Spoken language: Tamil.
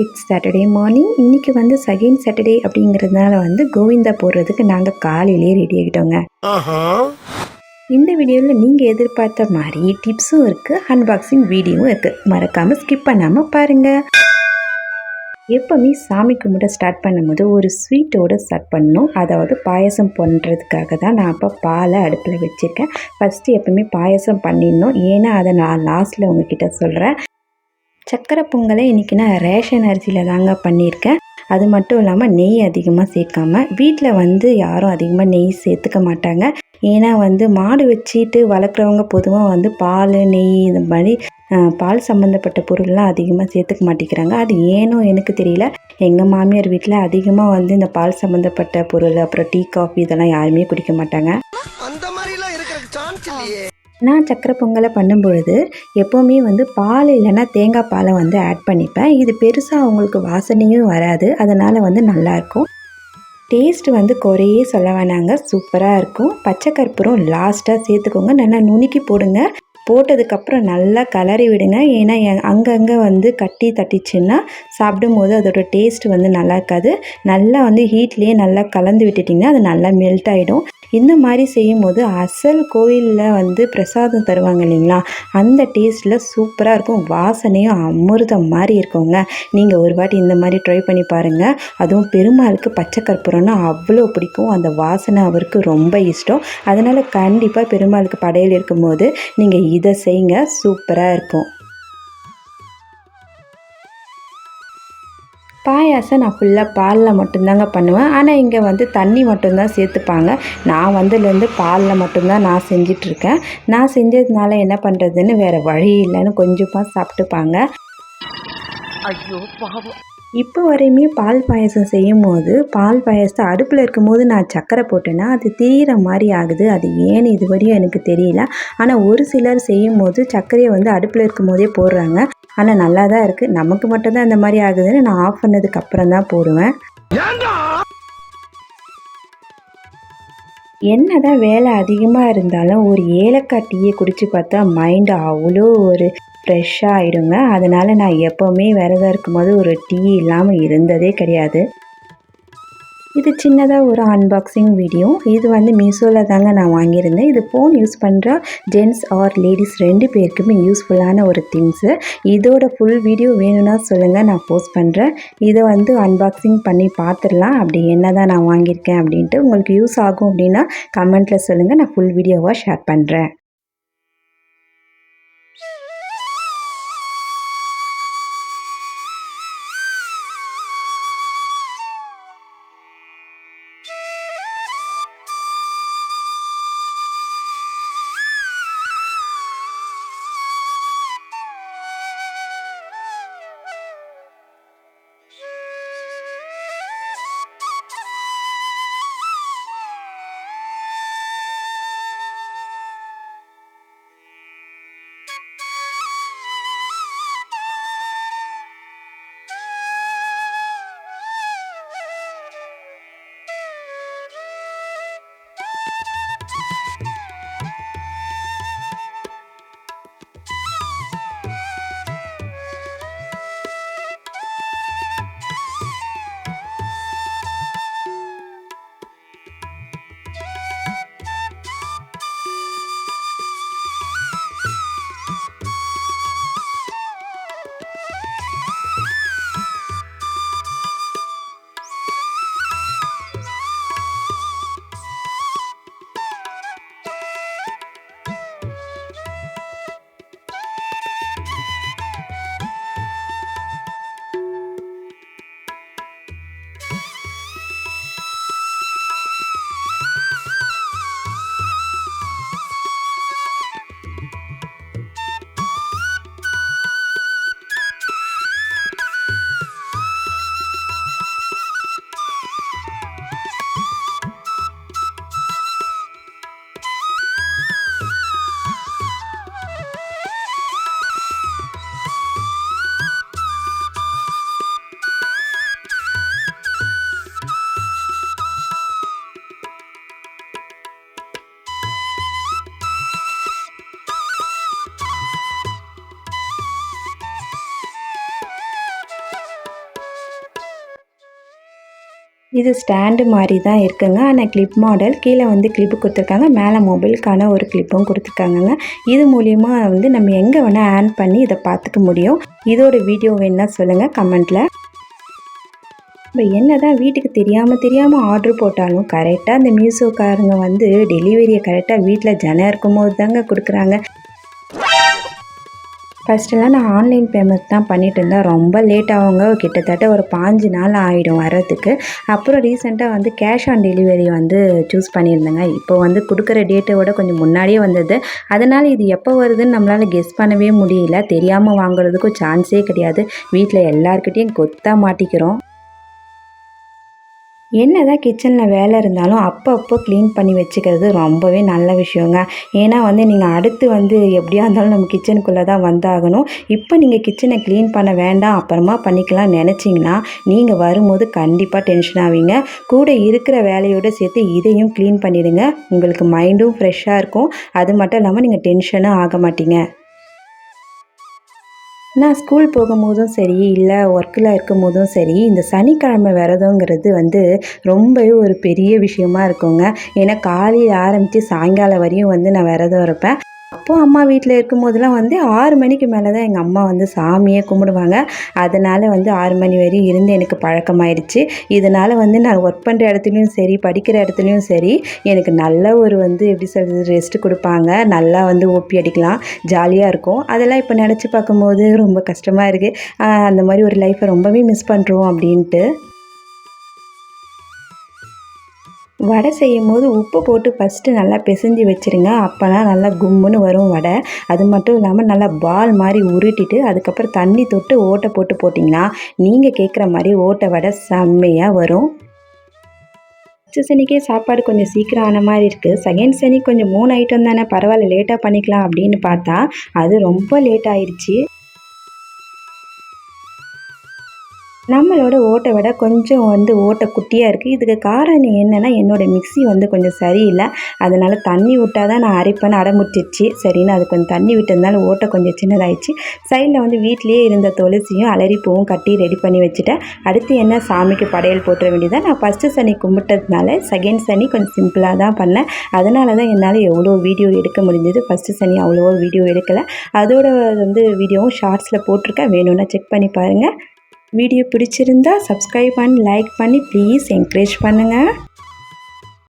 இட்ஸ் சாட்டர்டே மார்னிங் இன்னைக்கு வந்து செகண்ட் சாட்டர்டே அப்படிங்கிறதுனால வந்து கோவிந்தா போடுறதுக்கு நாங்கள் காலையிலேயே ரெடி ஆகிட்டோங்க. இந்த வீடியோவில் நீங்கள் எதிர்பார்த்த மாதிரி டிப்ஸும் இருக்குது அன்பாக்சிங் வீடியோவும் இருக்குது மறக்காமல் ஸ்கிப் பண்ணாமல் பாருங்கள் எப்போவுமே சாமி கும்பிட ஸ்டார்ட் பண்ணும்போது ஒரு ஸ்வீட்டோடு ஸ்டார்ட் பண்ணணும். அதாவது பாயசம் பண்ணுறதுக்காக தான் நான் அப்போ பாலை அடுப்பில் வச்சுருக்கேன். ஃபஸ்ட்டு எப்போவுமே பாயசம் பண்ணிடணும். ஏன்னா அதை நான் லாஸ்ட்டில் உங்ககிட்ட சொல்கிறேன் சக்கரை பொங்கலை இன்றைக்கி நான் ரேஷன் அரிசியில் தாங்க பண்ணியிருக்கேன். அது மட்டும் இல்லாமல் நெய் அதிகமாக சேர்க்காமல் வீட்டில் வந்து யாரும் அதிகமாக நெய் சேர்த்துக்க மாட்டாங்க. ஏன்னா வந்து மாடு வச்சுட்டு வளர்க்குறவங்க பொதுவாக வந்து பால் நெய் இந்த மாதிரி பால் சம்மந்தப்பட்ட பொருள்லாம் அதிகமாக சேர்த்துக்க மாட்டேங்கிறாங்க. அது ஏனோ எனக்கு தெரியல. எங்கள் மாமியார் வீட்டில் அதிகமாக வந்து இந்த பால் சம்மந்தப்பட்ட பொருள் அப்புறம் டீ காஃபி இதெல்லாம் யாருமே குடிக்க மாட்டாங்க. அந்த மாதிரிலாம் இருக்கிற சான்ஸ் இல்லையே. நான் சக்கரை பொங்கலை பண்ணும்பொழுது எப்போவுமே வந்து பால் இல்லைன்னா தேங்காய் பாலை வந்து ஆட் பண்ணிப்பேன். இது பெருசாக அவங்களுக்கு வாசனையும் வராது. அதனால் வந்து நல்லாயிருக்கும். டேஸ்ட் வந்து குறையே சொல்ல வேணாங்க. சூப்பராக இருக்கும். பச்சை கற்பூரம் லாஸ்ட்டாக சேர்த்துக்கோங்க. நல்லா நுணுக்கி போடுங்க. போட்டதுக்கப்புறம் நல்லா கலரி விடுங்க. ஏன்னா அங்கங்கே வந்து கட்டி தட்டிச்சுன்னா சாப்பிடும்போது அதோட டேஸ்ட் வந்து நல்லா இருக்காது. நல்லா வந்து ஹீட்லேயே நல்லா கலந்து விட்டுட்டிங்கன்னா அது நல்லா மெல்ட் ஆகிடும் இந்த மாதிரி செய்யும்போது அசல் கோயிலில் வந்து பிரசாதம் தருவாங்க இல்லைங்களா? அந்த டேஸ்ட்டில் சூப்பராக இருக்கும். வாசனையும் அமிர்தம் மாதிரி இருக்குங்க. நீங்கள் ஒரு வாட்டி இந்த மாதிரி ட்ரை பண்ணி பாருங்கள் அதுவும் பெருமாளுக்கு பச்சை கற்பூரம்னா அவ்வளோ பிடிக்கும். அந்த வாசனை அவருக்கு ரொம்ப இஷ்டம். அதனால் கண்டிப்பாக பெருமாளுக்கு படையல் இருக்கும்போது நீங்கள் இதை செய்யுங்க சூப்பராக இருக்கும். பாயாசம் நான் ஃபுல்லாக பாலில் மட்டும்தாங்க பண்ணுவேன். ஆனால் இங்கே வந்து தண்ணி மட்டும்தான் சேர்த்துப்பாங்க. நான் வந்ததுலேருந்து பாலில் மட்டும்தான் நான் செஞ்சிட்ருக்கேன். நான் செஞ்சதுனால என்ன பண்ணுறதுன்னு வேறு வழி இல்லைன்னு கொஞ்சமாக சாப்பிட்டுப்பாங்க. ஐயோ பாவம். இப்போ வரையுமே பால் பாயாசம் செய்யும் போது பால் பாயாசத்தை அடுப்பில் இருக்கும்போது நான் சர்க்கரை போட்டேன்னா அது தீர மாதிரி ஆகுது. அது ஏன்னு இது வரையும் எனக்கு தெரியல. ஆனால் ஒரு சிலர் செய்யும் போது சர்க்கரையை வந்து அடுப்பில் இருக்கும் போதே போடுறாங்க. ஆனால் நல்லா தான் இருக்குது நமக்கு மட்டும்தான் இந்த மாதிரி ஆகுதுன்னு நான் ஆஃப் பண்ணதுக்கு அப்புறம் தான் போடுவேன். என்னதான் வேலை அதிகமாக இருந்தாலும் ஒரு ஏலக்காய் டீயை குடிச்சு பார்த்தா மைண்டு அவ்வளோ ஒரு ஃப்ரெஷ்ஷாக ஆயிடுங்க அதனால் நான் எப்போவுமே விரதம் இருக்கும்போது ஒரு டீ இல்லாமல் இருந்ததே கிடையாது. இது சின்னதாக ஒரு அன்பாக்சிங் வீடியோ இது வந்து மீஷோவில் தாங்க நான் வாங்கியிருந்தேன். இது ஃபோன் யூஸ் பண்ணுற ஜென்ட்ஸ் ஆர் லேடிஸ் ரெண்டு பேருக்குமே யூஸ்ஃபுல்லான ஒரு திங்ஸு இதோட ஃபுல் வீடியோ வேணும்னா சொல்லுங்கள் நான் போஸ்ட் பண்ணுறேன் இதை வந்து அன்பாக்சிங் பண்ணி பார்த்துடலாம் அப்படி என்ன தான் நான் வாங்கியிருக்கேன் அப்படின்ட்டு உங்களுக்கு யூஸ் ஆகும் அப்படின்னா கமெண்ட்டில் சொல்லுங்கள் நான் ஃபுல் வீடியோவாக ஷேர் பண்ணுறேன் you இது ஸ்டாண்டு மாதிரி தான் இருக்குங்க. ஆனால் கிளிப் மாடல் கீழே வந்து கிளிப்பு கொடுத்துருக்காங்க. மேலே மொபைலுக்கான ஒரு கிளிப்பும் கொடுத்துருக்காங்கங்க. இது மூலிமா வந்து நம்ம எங்கே வேணால் ஆன் பண்ணி இதை பார்த்துக்க முடியும். இதோட வீடியோ வேணுன்னா சொல்லுங்கள் கமெண்ட்டில் இப்போ என்ன தான் வீட்டுக்கு தெரியாமல் தெரியாமல் ஆர்டர் போட்டாலும் கரெக்டாக அந்த மியூசோக்காரங்க வந்து டெலிவரியை கரெக்டாக வீட்டில் ஜனம் இருக்கும்போது தாங்க கொடுக்குறாங்க. ஃபஸ்ட்டெல்லாம் நான் ஆன்லைன் பேமெண்ட் தான் பண்ணிட்டு இருந்தேன் ரொம்ப லேட் ஆகுங்க. கிட்டத்தட்ட ஒரு பாஞ்சு நாள் ஆகிடும் வர்றதுக்கு. அப்புறம் ரீசெண்டாக வந்து கேஷ் ஆன் டெலிவரி வந்து சூஸ் பண்ணியிருந்தேங்க. இப்போ வந்து கொடுக்குற டேட்டை விட கொஞ்சம் முன்னாடியே வந்தது. அதனால் இது எப்போ வருதுன்னு நம்மளால் கெஸ் பண்ணவே முடியல. தெரியாமல் வாங்குறதுக்கும் சான்ஸே கிடையாது. வீட்டில் எல்லாருக்கிட்டேயும் கொத்தா மாட்டிக்கிறோம். என்னதான் கிச்சனில் வேலை இருந்தாலும் அப்பப்போ க்ளீன் பண்ணி வச்சுக்கிறது ரொம்பவே நல்ல விஷயங்க. ஏன்னா வந்து நீங்கள் அடுத்து வந்து எப்படியா இருந்தாலும் நம்ம கிச்சனுக்குள்ளே தான் வந்தாகணும். இப்போ நீங்கள் கிச்சனை க்ளீன் பண்ண வேண்டாம் அப்புறமா பண்ணிக்கலாம் நினச்சிங்கன்னா நீங்கள் வரும்போது கண்டிப்பாக டென்ஷன் ஆவீங்க. கூட இருக்கிற வேலையோடு சேர்த்து இதையும் க்ளீன் பண்ணிவிடுங்க உங்களுக்கு மைண்டும் ஃப்ரெஷ்ஷாக இருக்கும். அது மட்டும் இல்லாமல் நீங்கள் டென்ஷனும் ஆக மாட்டீங்க. நான் ஸ்கூல் போகும்போதும் சரி இல்லை ஒர்க்கில் இருக்கும் போதும் சரி இந்த சனிக்கிழமை விரதங்கிறது வந்து ரொம்பவே ஒரு பெரிய விஷயமா இருக்குங்க. ஏன்னா காலையில் ஆரம்பித்து சாயங்காலம் வரையும் வந்து நான் விரதம் இருப்பேன். அப்போது அம்மா வீட்டில் இருக்கும்போதெல்லாம் வந்து ஆறு மணிக்கு மேலே தான் எங்கள் அம்மா வந்து சாமியை கும்பிடுவாங்க. அதனால் வந்து ஆறு மணி வரையும் இருந்து எனக்கு பழக்கமாயிடுச்சு இதனால் வந்து நான் ஒர்க் பண்ணுற இடத்துலையும் சரி படிக்கிற இடத்துலையும் சரி எனக்கு நல்ல ஒரு வந்து எப்படி சொல்கிறது ரெஸ்ட் கொடுப்பாங்க. நல்லா வந்து ஓப்பி அடிக்கலாம். ஜாலியாக இருக்கும். அதெல்லாம் இப்போ நினச்சி பார்க்கும்போது ரொம்ப கஷ்டமாக இருக்குது அந்த மாதிரி ஒரு லைஃப்பை ரொம்பவே மிஸ் பண்ணுறோம் அப்படின்ட்டு. வடை செய்யும் போது உப்பு போட்டு ஃபஸ்ட்டு நல்லா பிசைஞ்சு வச்சுருங்க. அப்போனா நல்லா கும்முன்னு வரும் வடை. அது மட்டும் இல்லாமல் நல்லா பால் மாதிரி உருட்டிட்டு அதுக்கப்புறம் தண்ணி தொட்டு ஓட்டை போட்டு போட்டிங்கன்னா நீங்கள் கேட்குற மாதிரி ஓட்டை வடை செம்மையாக வரும். ஃபஸ்ட்டு சனிக்கே சாப்பாடு கொஞ்சம் சீக்கிரம் ஆன மாதிரி இருக்குது செகண்ட் சனி கொஞ்சம் மூணு ஐட்டம் தானே பரவாயில்ல லேட்டாக பண்ணிக்கலாம் அப்படின்னு பார்த்தா அது ரொம்ப லேட் ஆயிடுச்சு நம்மளோட ஓட்டை விட கொஞ்சம் வந்து ஓட்டை குட்டியாக இருக்குது இதுக்கு காரணம் என்னென்னா என்னோடய மிக்ஸி வந்து கொஞ்சம் சரியில்லை. அதனால் தண்ணி விட்டால் தான் நான் அரைப்பேன்னு அடமுட்டிச்சு சரின்னு அது கொஞ்சம் தண்ணி விட்டதுனால ஓட்டை கொஞ்சம் சின்னதாகிடுச்சு சைடில் வந்து வீட்லேயே இருந்த துளசியும் அலரிப்பூவும் கட்டி ரெடி பண்ணி வச்சுட்டேன். அடுத்து என்ன சாமிக்கு படையல் போட்டுற வேண்டியதாக நான் ஃபஸ்ட்டு சனி கும்பிட்டதுனால செகண்ட் சனி கொஞ்சம் சிம்பிளாக தான் பண்ணேன். அதனால தான் என்னால் எவ்வளோ வீடியோ எடுக்க முடிஞ்சது. ஃபஸ்ட்டு சனி அவ்வளோவா வீடியோ எடுக்கலை. அதோட வந்து வீடியோவும் ஷார்ட்ஸில் போட்டிருக்கேன். வேணும்னா செக் பண்ணி பாருங்கள் வீடியோ பிடிச்சிருந்தா சப்ஸ்கிரைப் பண்ணி லைக் பண்ணி ப்ளீஸ் என்கரேஜ் பண்ணுங்கள்